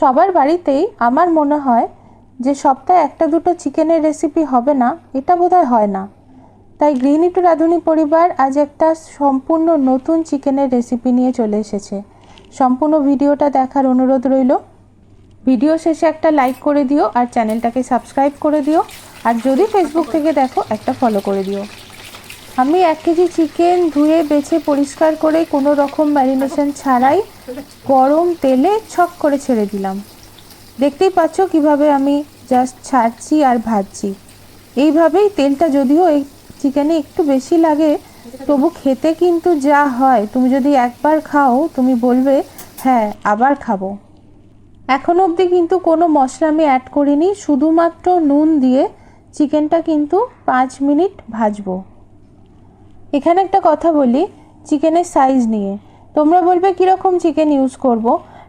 সবার বাড়িতেই আমার মনে হয় যে সপ্তাহে একটা দুটো চিকেনের রেসিপি হবে না, এটা বোধহয় হয় না। তাই গৃহিণী টু রাঁধুনি পরিবার আজ একটা সম্পূর্ণ নতুন চিকেনের রেসিপি নিয়ে চলে এসেছে। সম্পূর্ণ ভিডিওটা দেখার অনুরোধ রইল। ভিডিও শেষে একটা লাইক করে দিও আর চ্যানেলটাকে সাবস্ক্রাইব করে দিও। আর যদি ফেসবুক থেকে দেখো, একটা ফলো করে দিও। আমি এক কেজি চিকেন ধুয়ে বেছে পরিষ্কার করে কোনো রকম ম্যারিনেশন ছাড়াই গরম তেলে ছক করে ছেড়ে দিলাম। দেখতেই পাচ্ছ কীভাবে আমি জাস্ট ছাড়ছি আর ভাজছি। এইভাবেই তেলটা যদিও এই চিকেনে একটু বেশি লাগে, তবু খেতে কিন্তু যা হয়, তুমি যদি একবার খাও, তুমি বলবে হ্যাঁ আবার খাব। এখন অবধি কিন্তু কোনো মশলা আমি অ্যাড করিনি, শুধুমাত্র নুন দিয়ে চিকেনটা কিন্তু পাঁচ মিনিট ভাজবো। এখানে একটা কথা বলি, চিকেনের সাইজ নিয়ে। তোমরা বলবে, কীরকম চিকেন ইউজ করব?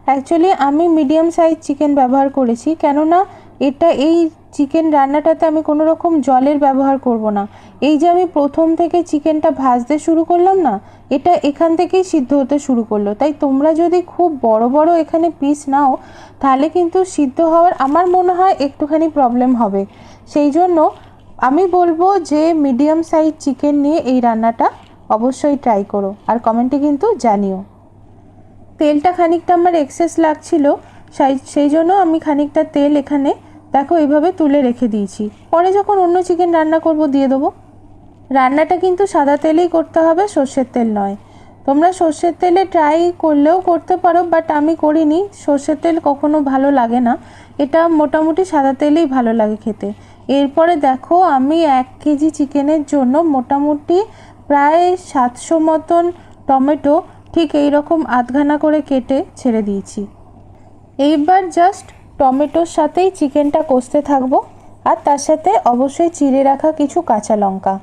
অ্যাকচুয়ালি আমি মিডিয়াম সাইজ চিকেন ব্যবহার করেছি, কেননা এটা এই চিকেন রান্নাটাতে আমি কোনো রকম জলের ব্যবহার করব না। এই যে আমি প্রথম থেকে চিকেনটা ভাজতে শুরু করলাম না, এটা এখান থেকেই সিদ্ধ হতে শুরু করল। তাই তোমরা যদি খুব বড় বড় এখানে পিস নাও, তাহলে কিন্তু সিদ্ধ হওয়ার আমার মনে হয় একটুখানি প্রবলেম হবে। সেই জন্য আমি বলব যে মিডিয়াম সাইজ চিকেন নিয়ে এই রান্নাটা অবশ্যই ট্রাই করো আর কমেন্টে কিন্তু জানিও। তেলটা খানিকটা আমার এক্সেস লাগছিল, সেই- জন্য আমি খানিকটা তেল এখানে দেখো এইভাবে তুলে রেখে দিয়েছি। পরে যখন অন্য চিকেন রান্না করব দিয়ে দেবো। রান্নাটা কিন্তু সাদা তেলেই করতে হবে, সর্ষের তেল নয়। তোমরা সর্ষের তেলে ট্রাই করলেও করতে পারো বাট আমি করিনি। সর্ষের তেল কখনো ভালো লাগে না। এটা মোটামুটি সাদা তেলেই ভালো লাগে খেতে। এরপরে দেখো, আমি এক কেজি চিকেনের জন্য মোটামুটি প্রায় সাতশো মতন টমেটো ঠিক এই রকম আধখানা করে কেটে ছেড়ে দিয়েছি। এইবার জাস্ট টমেটোর সাথেই চিকেনটা কষতে থাকব আর তার সাথে অবশ্যই চিড়ে রাখা কিছু কাঁচা লঙ্কা।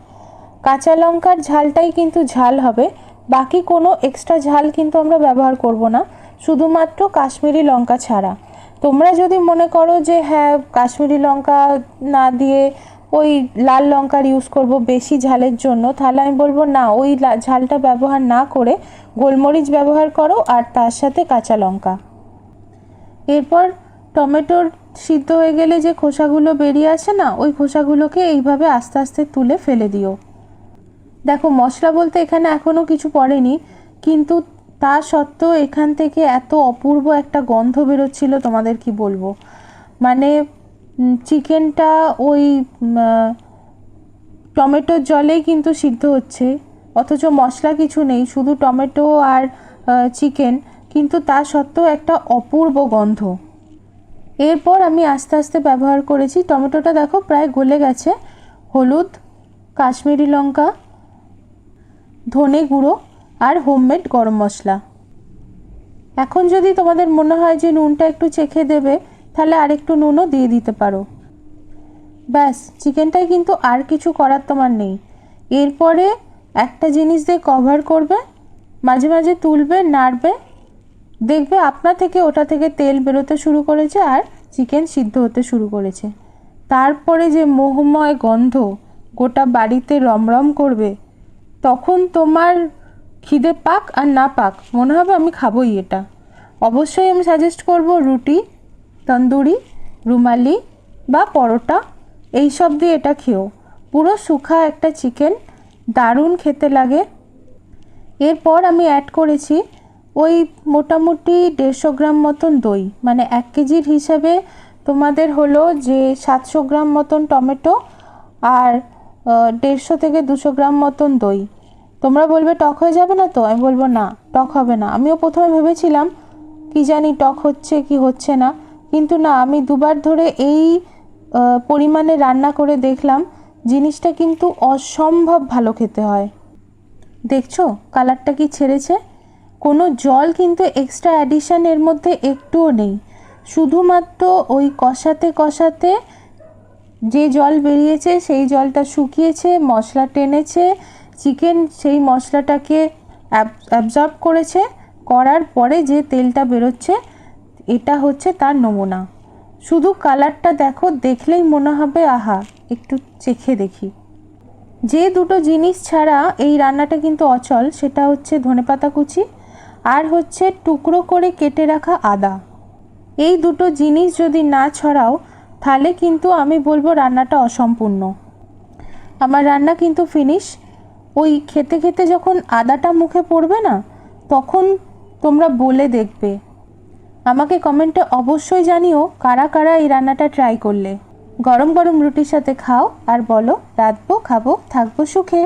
কাঁচা লঙ্কার ঝালটাই কিন্তু ঝাল হবে, বাকি কোনো এক্সট্রা ঝাল কিন্তু আমরা ব্যবহার করব না, শুধুমাত্র কাশ্মীরি লঙ্কা ছাড়া। তোমরা যদি মনে করো যে হ্যাঁ কাশ্মীরি লঙ্কা না দিয়ে ওই লাল লঙ্কার ইউজ করব বেশি ঝালের জন্য, তাহলে আমি বলব না, ওই ঝালটা ব্যবহার না করে গোলমরিচ ব্যবহার করো আর তার সাথে কাঁচা লঙ্কা। এরপর টমেটোর সিদ্ধ হয়ে গেলে যে খোসাগুলো বেরিয়ে আসে না, ওই খোসাগুলোকে এইভাবে আস্তে আস্তে তুলে ফেলে দিও। দেখো, মশলা বলতে এখানে এখনও কিছু পড়েনি, কিন্তু তা সত্ত্বেও এখান থেকে এত অপূর্ব একটা গন্ধ বেরোচ্ছিল, তোমাদের কি বলব? মানে চিকেনটা ওই টমেটোর জলেই কিন্তু সিদ্ধ হচ্ছে, অথচ মশলা কিছু নেই, শুধু টমেটো আর চিকেন, কিন্তু তা সত্ত্বেও একটা অপূর্ব গন্ধ। এরপর আমি আস্তে আস্তে ব্যবহার করেছি, টমেটোটা দেখো প্রায় গলে গেছে, হলুদ, কাশ্মীরি লঙ্কা, ধনে গুঁড়ো আর হোমমেড গরম মশলা। এখন যদি তোমাদের মনে হয় যে নুনটা একটু চেখে দেবে, তাহলে আরেকটু নুনও দিয়ে দিতে পারো। ব্যাস চিকেনটাই কিন্তু আর কিছু করার তোমার নেই। এরপরে একটা জিনিস দিয়ে কভার করবে, মাঝে মাঝে তুলবে, নাড়বে। দেখবে আপনা থেকে ওটা থেকে তেল বেরোতে শুরু করেছে আর চিকেন সিদ্ধ হতে শুরু করেছে। তারপরে যে মোহময় গন্ধ গোটা বাড়িতে রমরম করবে, তখন তোমার খিদে পাক আর না পাক, মনে হবে আমি খাবোই এটা। অবশ্যই আমি সাজেস্ট করব রুটি, তন্দুরি, রুমালি বা পরোটা, এই সব দিয়ে এটা খেও। পুরো শুখা একটা চিকেন দারুণ খেতে লাগে। এরপর আমি অ্যাড করেছি ওই মোটামুটি দেড়শো গ্রাম মতন দই। মানে এক কেজির হিসাবে তোমাদের হলো যে সাতশো গ্রাম মতন টমেটো আর দেড়শো থেকে দুশো গ্রাম মতন দই। তোমরা বলবে টক হয়ে যাবে না তো? আমি বলব না, টক হবে না। আমিও প্রথমে ভেবেছিলাম, কি জানি টক হচ্ছে, কি হচ্ছে না। কিন্তু না, আমি দুবার ধরে এই পরিমাণে রান্না করে দেখলাম, জিনিসটা কিন্তু অসম্ভব ভালো খেতে হয়। দেখছ? কালারটা কি ছেড়েছে? কোনো জল কিন্তু এক্সট্রা অ্যাডিশন এর মধ্যে একটুও নেই। শুধুমাত্র ওই কষাতে কষাতে যে জল বেরিয়েছে, সেই জলটা শুকিয়েছে, মশলা টেনেছে চিকেন সেই মশলাটাকে অ্যাবজর্ব করেছে, করার পরে যে তেলটা বেরোচ্ছে, এটা হচ্ছে তার নমুনা। শুধু কালারটা দেখো, দেখলেই মনে হবে, আহা, একটু চেখে দেখি। যে দুটো জিনিস ছাড়া এই রান্নাটা কিন্তু অচল, সেটা হচ্ছে ধনেপাতা কুচি আর হচ্ছে টুকরো করে কেটে রাখা আদা। এই দুটো জিনিস যদি না ছড়াও, তাহলে কিন্তু আমি বলব রান্নাটা অসম্পূর্ণ। আমার রান্না কিন্তু ফিনিশ ওই খেতে খেতে যখন আদাটা মুখে পড়বে না, তখন তোমরা বলে দেখবে। আমাকে কমেন্টে অবশ্যই জানিও কারা কারা এই রান্নাটা ট্রাই করলে। গরম গরম রুটির সাথে খাও আর বলো, রাঁধবো, খাব, থাকব সুখে।